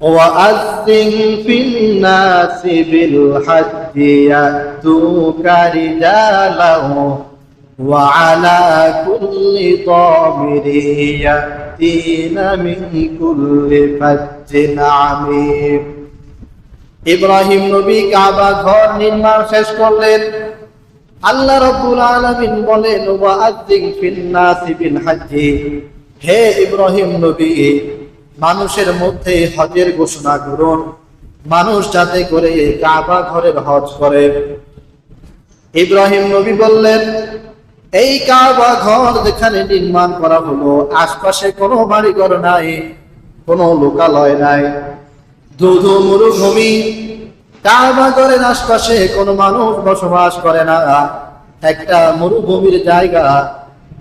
وأذن في الناس بالحج يأتوك رجالا وعلى كل ضامر يأتين من كل فج عميق ইব্রাহিম নবী কাবা ঘর নির্মাণ শেষ করলেন আল্লাহ রব্বুল আলামিন বলেন ওয়াআযিন ফিন নাসি বিল হাজ্জি হে ইব্রাহিম নবী মানুষের মধ্যে হজের ঘোষণা করুন। মানুষ যাতে করে কাবা ঘরের হজ করে। ইব্রাহিম নবী বললেন, এই কাবা ঘর যেখানে নির্মাণ করা হলো, আশপাশে কোনো বাড়ি ঘর নাই, কোনো লোকালয় নাই। ধুধু মরুভূমি, কাবা ঘরের আশপাশে কোনো মানুষ বসবাস করে না। একটা মরুভূমির জায়গা,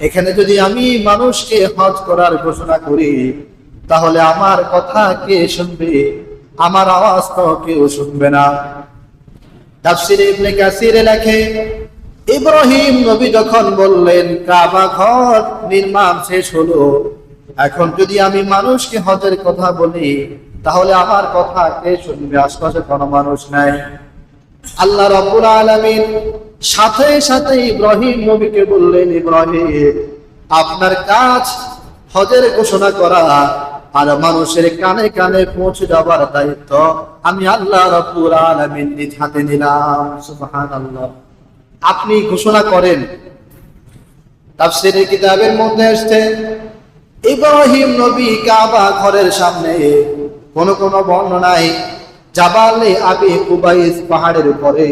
এখানে যদি আমি মানুষকে হজ করার ঘোষণা করি তাহলে আমার কথা কে শুনবে? আমার আওয়াজ তো কেউ শুনবে না। লেখে, ইব্রাহিম নবী যখন বললেন, কাবা ঘর নির্মাণ শেষ হলো, এখন যদি আমি মানুষকে হজের কথা বলি, তাহলে আমার কথা কে শুনবে? আশপাশে কোনো মানুষ নাই। আল্লাহ রাব্বুল আলামিন সাথে সাথে ইব্রাহিম নবীকে বললেন, ইব্রাহিম, আপনার কাজ হজের ঘোষণা করা আর মানুষের কানে কানে পৌঁছে যাবার দায়িত্ব আমি আল্লাহ রাব্বুল নিজ হাতে নিলাম আপনি ঘোষণা করেন, তাফসীরের কিতাবের মধ্যে আসছে, ইব্রাহিম নবী কাবা ঘরের সামনে কোন কোন বর্ণনায় জাবালে আবি কুবাইস পাহাড়ের উপরে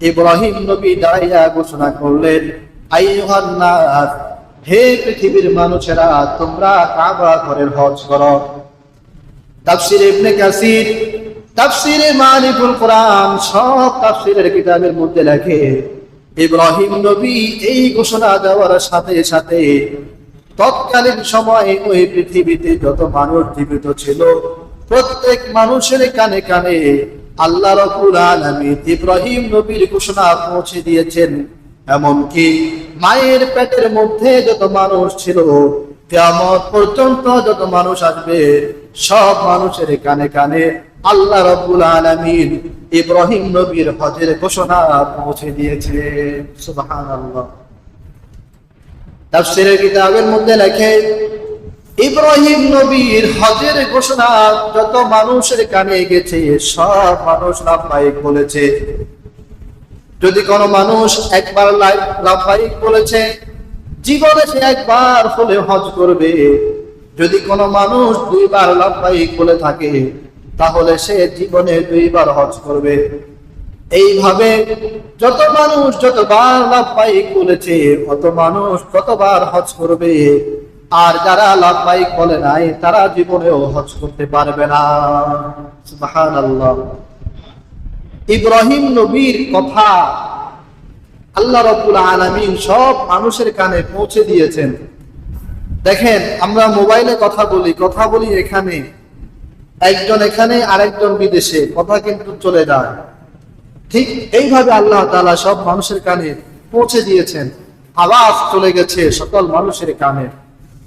ইব্রাহিম নবী দাঁড়াইয়া ঘোষণা করলেন, আইয়ুহান হে পৃথিবীর মানুষেরা, তোমরা কাবা ঘরের হজ করো। তাফসির ইবনে কাসির, তাফসিরে মারিফুল কোরআন, সব তাফসিরের কিতাবের মধ্যে লেখে, ইব্রাহিম নবী এই ঘোষণা দেওয়ার সাথে সাথে তৎকালীন সময়ে ওই পৃথিবীতে যত মানুষ জীবিত ছিল, প্রত্যেক মানুষের কানে কানে আল্লাহ রকুল আলমী ইব্রাহিম নবীর ঘোষণা পৌঁছে দিয়েছেন। এমনকি মায়ের পেটের মধ্যে যত মানুষ ছিল কেমন পর্যন্ত যত মানুষ আসবে, সব মানুষের কানে কানে আল্লাহ রব্বুল আলমিন ইব্রাহিম নবীর হজের ঘোষণা পৌঁছে দিয়েছে। তাফসীরের কিতাবের মধ্যে লেখে, ইব্রাহিম নবীর হজের ঘোষণা যত মানুষের কানে গেছে, সব মানুষ লাভবাহিক বলেছে। যদি কোনো মানুষ একবার লাভবাহিক বলেছে, জীবনে সে একবার হলে হজ করবে। যদি কোনো মানুষ দুইবার লাভবাহিক বলে থাকে, তাহলে সে জীবনে দুইবার হজ করবে। এইভাবে যত মানুষ যতবার লাভবাহিক বলেছে, অত মানুষ ততবার হজ করবে। আর যারা লাভবাহিক বলে নাই, তারা জীবনেও হজ করতে পারবে না। ইব্রাহিম নবীর কথা আল্লাহ রব্বুল আলামিন সব মানুষের কানে পৌঁছে দিয়েছেন। দেখেন, আমরা মোবাইলে কথা বলি কথা বলি এখানে। একজন এখানে, আরেকজন বিদেশে, কথা কিন্তু চলে যায়। ঠিক এইভাবে আল্লাহ তাআলা সব মানুষের কানে পৌঁছে দিয়েছেন। আওয়াজ চলে গেছে সকল মানুষের কানে।